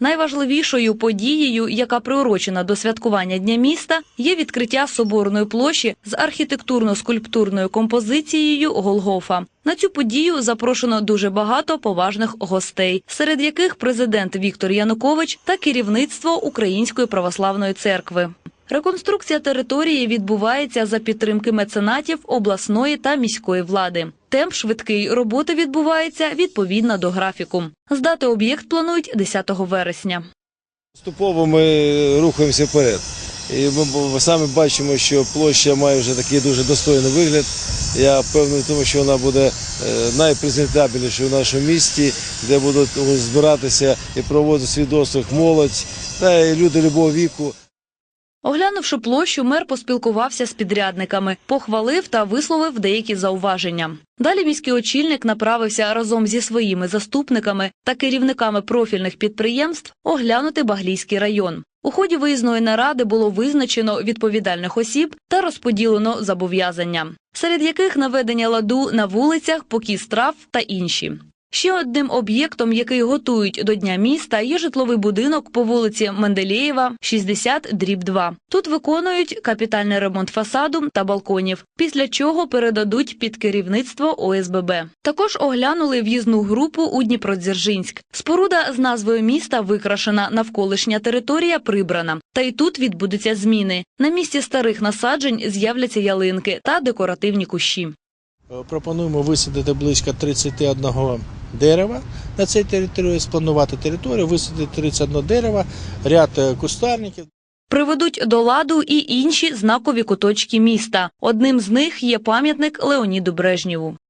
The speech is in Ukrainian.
Найважливішою подією, яка приурочена до святкування Дня міста, є відкриття соборної площі з архітектурно-скульптурною композицією Голгофа. На цю подію запрошено дуже багато поважних гостей, серед яких президент Віктор Янукович та керівництво Української православної церкви. Реконструкція території відбувається за підтримки меценатів обласної та міської влади. Темп швидкий роботи відбувається відповідно до графіку. Здати об'єкт планують 10 вересня. Поступово ми рухаємося вперед. І ми самі бачимо, що площа має вже такий дуже достойний вигляд. Я впевнений тому, що вона буде е, найпрезентабельнішою в нашому місті, де будуть збиратися і проводити свій досвід молодь та люди любого віку. Оглянувши площу, мер поспілкувався з підрядниками, похвалив та висловив деякі зауваження. Далі міський очільник направився разом зі своїми заступниками та керівниками профільних підприємств оглянути Баглійський район. У ході виїзної наради було визначено відповідальних осіб та розподілено зобов'язання, серед яких наведення ладу на вулицях, покій страв та інші. Ще одним об'єктом, який готують до Дня міста, є житловий будинок по вулиці Менделєєва, 60 дріб 2. Тут виконують капітальний ремонт фасаду та балконів, після чого передадуть під керівництво ОСББ. Також оглянули в'їзну групу у Дніпродзержинськ. Споруда з назвою міста викрашена, навколишня територія прибрана. Та й тут відбудуться зміни. На місці старих насаджень з'являться ялинки та декоративні кущі. Е, Пропонуємо висадити близько 31 дерева на цій території, спланувати територію, висадити 31 дерева, ряд е, кустарників. Приведуть до ладу і інші знакові куточки міста. Одним з них є пам'ятник Леоніду Брежнєву.